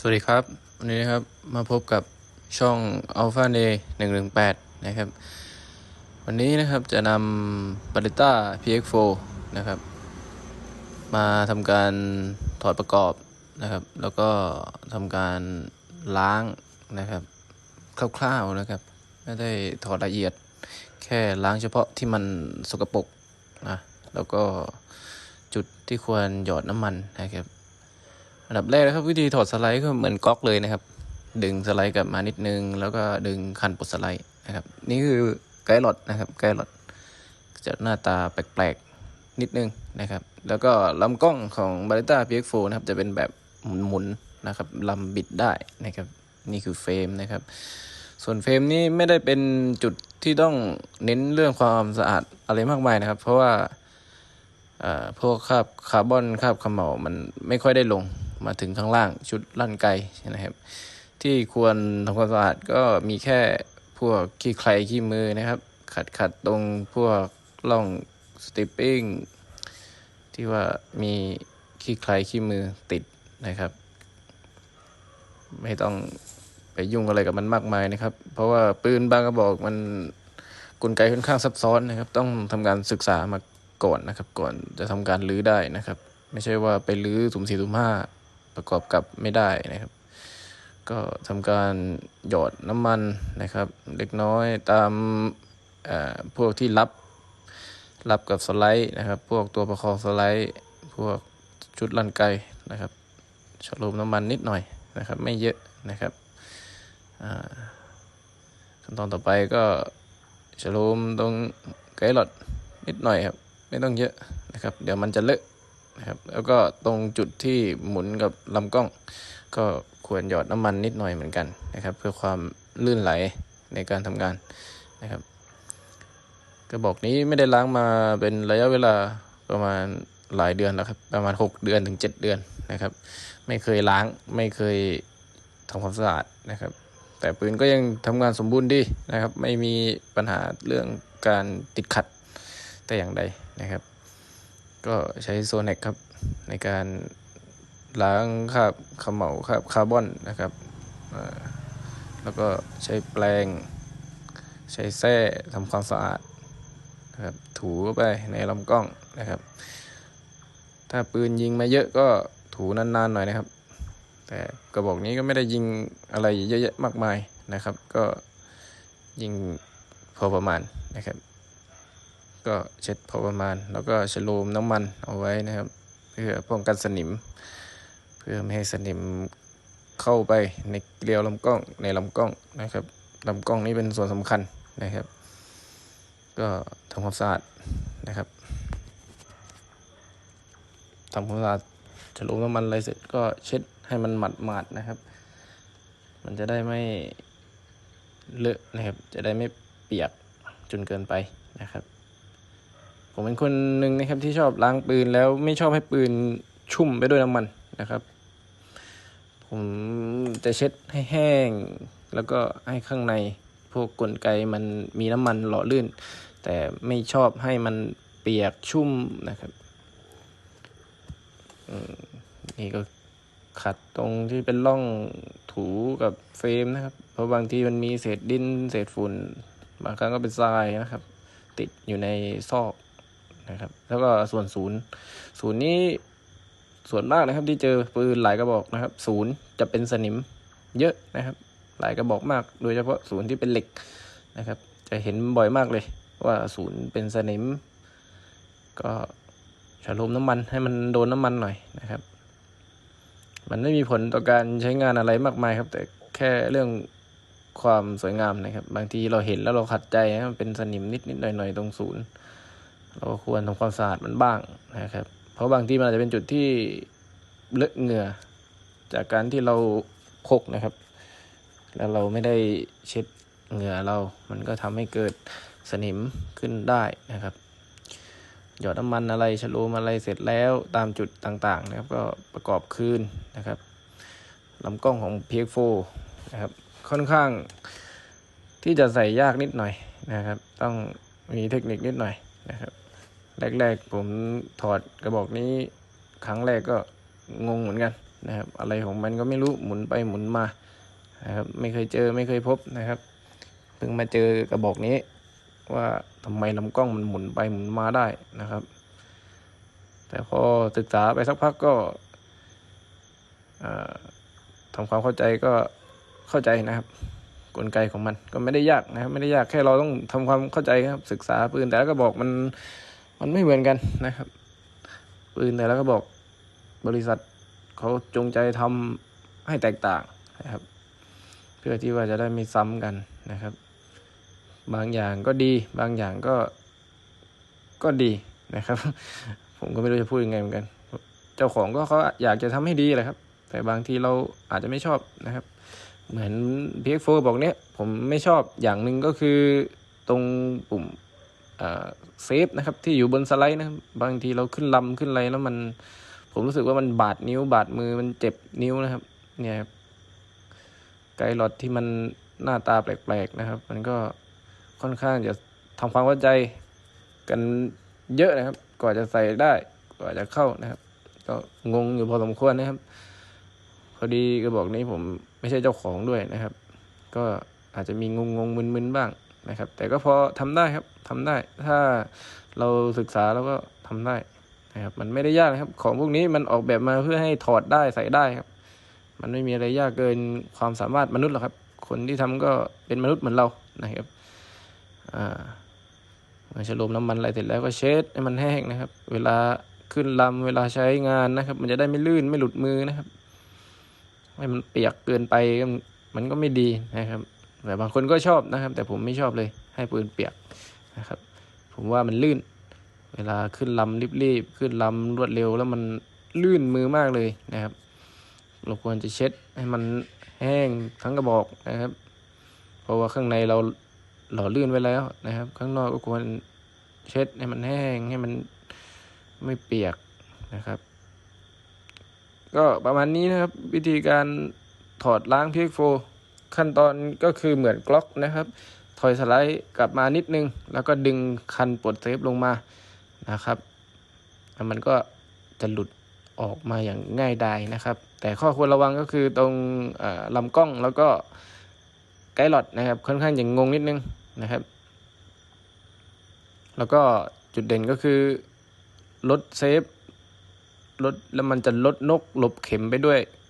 สวัสดีครับ วันนี้นะครับมาพบกับช่อง Alpha Day 118 นะครับ วันนี้นะครับจะนำ b a r i t a PX4 นะครับ มาทำการถอดประกอบนะครับ แล้วก็ทำการล้างนะครับ คร่าวๆนะครับ ไม่ได้ถอดละเอียด แค่ล้างเฉพาะที่มันสกปรกนะแล้วก็จุดที่ควรหยอดน้ำมันนะครับ อันดับแรกนะครับ วิธีถอดสไลด์ก็เหมือนก๊อกเลยนะครับ ดึงสไลด์กลับมานิดนึง แล้วก็ดึงคันปลดสไลด์นะครับ นี่คือไกด์หลอดนะครับไกด์หลอดจะหน้าตาแปลกๆ นิดนึงนะครับ แล้วก็ลำกล้องของ b a r i t a PX4 นะครับจะเป็นแบบหมุนๆนะครับลำบิดได้นะครับนี่คือเฟรมนะครับ ส่วนเฟรมนี้ไม่ได้เป็นจุดที่ต้องเน้นเรื่องความสะอาดอะไรมากมายนะครับ เพราะว่าพวกคราบคาร์บอนคราบขม่ามันไม่ค่อยได้ลง มาถึงข้างล่างชุดลั่นไกนะครับ ที่ควรทำความสะอาดก็มีแค่พวกขี้ใครขี้มือนะครับ ขัดขัดตรงพวกร่องสติปปิ้งที่ว่ามีขี้ใครขี้มือติดนะครับ ไม่ต้องไปยุ่งอะไรกับมันมากมายนะครับ เพราะว่าปืนบางกระบอกมันกลไกค่อนข้างซับซ้อนนะครับ ต้องทำการศึกษามาก่อนนะครับ ก่อนจะทำการรื้อได้นะครับ ไม่ใช่ว่าไปรื้อสุ่มสี่สุ่มห้า ประกอบกับไม่ได้นะครับ ก็ทำการหยอดน้ำมันนะครับ เล็กน้อยตามพวกที่รับรับกับสไลด์นะครับ พวกตัวประคองสไลด์พวกชุดลั่นไกนะครับฉโลมน้ำมันนิดหน่อยนะครับ ไม่เยอะนะครับขั้นตอนต่อไปก็ฉโลมตรงไกด์หลอดนิดหน่อยครับ ไม่ต้องเยอะนะครับ เดี๋ยวมันจะเลอะ นะครับ แล้วก็ตรงจุดที่หมุนกับลำกล้อง ก็ควรหยอดน้ำมันนิดหน่อยเหมือนกันนะครับ เพื่อความลื่นไหลในการทำงานนะครับ กระบอกนี้ไม่ได้ล้างมาเป็นระยะเวลาประมาณหลายเดือนแล้วครับ ประมาณ 6 เดือนถึง 7 เดือนนะครับ ไม่เคยล้างไม่เคยทำความสะอาดนะครับ แต่ปืนก็ยังทำงานสมบูรณ์ดีนะครับ ไม่มีปัญหาเรื่องการติดขัดแต่อย่างใดนะครับ ก็ใช้โซเน็กครับ ในการล้างคราบขมเหลาคราบคาร์บอนนะครับ แล้วก็ใช้แปรงใช้แส้ทำความสะอาดนะครับถูไปในลำกล้องนะครับ ถ้าปืนยิงมาเยอะก็ถูนานๆหน่อยนะครับ แต่กระบอกนี้ก็ไม่ได้ยิงอะไรเยอะแยะมากมายนะครับ ก็ยิงพอประมาณนะครับ ก็เช็ดพอประมาณ แล้วก็ฉโลมน้ำมันเอาไว้นะครับ เพื่อป้องกันสนิม เพื่อไม่ให้สนิมเข้าไปในเกลียวลำกล้องในลำกล้องนะครับลำกล้องนี้เป็นส่วนสำคัญนะครับ ก็ทำความสะอาดนะครับทำความสะอาดฉโลมน้ำมันอะไรเสร็จก็เช็ดให้มันหมาดหมาดนะครับ มันจะได้ไม่เลอะนะครับ จะได้ไม่เปียกจนเกินไปนะครับ ผมเป็นคนหนึ่งนะครับที่ชอบล้างปืนแล้วไม่ชอบให้ปืนชุ่มไปด้วยน้ำมันนะครับ ผมจะเช็ดให้แห้ง แล้วก็ให้ข้างในพวกกลไกมันมีน้ำมันหล่อลื่น แต่ไม่ชอบให้มันเปียกชุ่มนะครับนี่ก็ขัดตรงที่เป็นร่องถูกับเฟรมนะครับ เพราะบางทีมันมีเศษดินเศษฝุ่น บางครั้งก็เป็นทรายนะครับ ติดอยู่ในซอก นะครับ แล้วก็ส่วนศูนย์ศูนย์นี้ส่วนมากนะครับที่เจอปืนหลายกระบอกนะครับศูนย์จะเป็นสนิมเยอะนะครับ หลายกระบอกมาก โดยเฉพาะศูนย์ที่เป็นเหล็กนะครับ จะเห็นบ่อยมากเลย ว่าศูนย์เป็นสนิม ก็ฉลมน้ำมันให้มันโดนน้ำมันหน่อยนะครับ มันไม่มีผลต่อการใช้งานอะไรมากมายครับ แต่แค่เรื่องความสวยงามนะครับ บางทีเราเห็นแล้วเราขัดใจนะมันเป็นสนิมนิดนิดๆหน่อยหน่อยๆตรงศูนย์ เราก็ควรทำความสะอาดมันบ้างนะครับ เพราะบางที่มันอาจจะเป็นจุดที่เลอะเหงื่อ จากการที่เราพกนะครับ แล้วเราไม่ได้เช็ดเหงื่อเรา มันก็ทำให้เกิดสนิมขึ้นได้นะครับ หยอดน้ำมันอะไรฉโลมอะไรเสร็จแล้วตามจุดต่างๆนะครับ ก็ประกอบคืนนะครับลำกล้องของ PX4 นะครับ ค่อนข้างที่จะใส่ยากนิดหน่อยนะครับ ต้องมีเทคนิคนิดหน่อยนะครับ แรกๆ ผมถอดกระบอกนี้ครั้งแรกก็งงเหมือนกันนะครับ อะไรของมันก็ไม่รู้หมุนไปหมุนมานะครับไม่เคยเจอไม่เคยพบนะครับเพิ่งมาเจอกระบอกนี้ ว่าทำไมลำกล้องมันหมุนไปหมุนมาได้นะครับ แต่พอศึกษาไปสักพักก็เอ่อทำความเข้าใจก็เข้าใจนะครับ กลไกของมันก็ไม่ได้ยากนะครับ ไม่ได้ยากแค่เราต้องทำความเข้าใจครับ ศึกษาปืนแต่ละกระบอกมัน มันไม่เหมือนกันนะครับปืนแต่ละกระบอกบริษัทเขาจงใจทำให้แตกต่างนะครับ เพื่อที่ว่าจะได้ไม่ซ้ำกันนะครับ บางอย่างก็ดี บางอย่างก็ก็ดีนะครับ ผมก็ไม่รู้จะพูดยังไงเหมือนกัน เจ้าของก็เขาอยากจะทำให้ดีแหละครับ แต่บางทีเราอาจจะไม่ชอบนะครับ เหมือน PX4 บอกเนี้ยผมไม่ชอบอย่างหนึ่งก็คือตรงปุ่ม เซฟนะครับที่อยู่บนสไลด์นะบางทีเราขึ้นลำขึ้นอะไรแล้วมัน ผมรู้สึกว่ามันบาดนิ้วบาดมือมันเจ็บนิ้วนะครับ เนี่ยครับไกด์หลอดที่มันหน้าตาแปลกๆนะครับ มันก็ค่อนข้างจะทำความเข้าใจกันเยอะนะครับ กว่าจะใส่ได้ กว่าจะเข้านะครับ ก็งงอยู่พอสมควรนะครับ พอดีกระบอกนี้ผมไม่ใช่เจ้าของด้วยนะครับ ก็อาจจะมีงงงมึนๆบ้าง นะครับ แต่ก็พอทำได้ครับทำได้ ถ้าเราศึกษาแล้วก็ทำได้นะครับ มันไม่ได้ยากนะครับ ของพวกนี้มันออกแบบมาเพื่อให้ถอดได้ใส่ได้ครับ มันไม่มีอะไรยากเกินความสามารถมนุษย์หรอกครับ คนที่ทำก็เป็นมนุษย์เหมือนเรานะครับอ่ามาฉลมน้ำมันอะไรเสร็จแล้วก็เช็ดให้มันแห้งนะครับ เวลาขึ้นลำเวลาใช้งานนะครับ มันจะได้ไม่ลื่นไม่หลุดมือนะครับ ให้มันเปียกเกินไปมันก็ไม่ดีนะครับ แต่บางคนก็ชอบนะครับ แต่ผมไม่ชอบเลยให้ปืนเปียกนะครับ ผมว่ามันลื่น เวลาขึ้นลำรีบๆขึ้นลำรวดเร็ว แล้วมันลื่นมือมากเลยนะครับ เราควรจะเช็ดให้มันแห้งทั้งกระบอกนะครับ เพราะว่าข้างในเราหล่อลื่นไว้แล้วนะครับ ข้างนอกก็ควรเช็ดให้มันแห้งให้มันไม่เปียกนะครับ ก็ประมาณนี้นะครับ วิธีการถอดล้างพีกโฟ ขั้นตอนก็คือเหมือนกล็อกนะครับ ถอยสไลด์กลับมานิดนึง แล้วก็ดึงคันปลดเซฟลงมานะครับมันก็จะหลุดออกมาอย่างง่ายดายนะครับ แต่ข้อควรระวังก็คือตรงลำกล้องแล้วก็ไกด์หลอดนะครับ ค่อนข้างอย่างงงนิดนึงนะครับ แล้วก็จุดเด่นก็คือลดเซฟลดแล้วมันจะลดนกหลบเข็มไปด้วย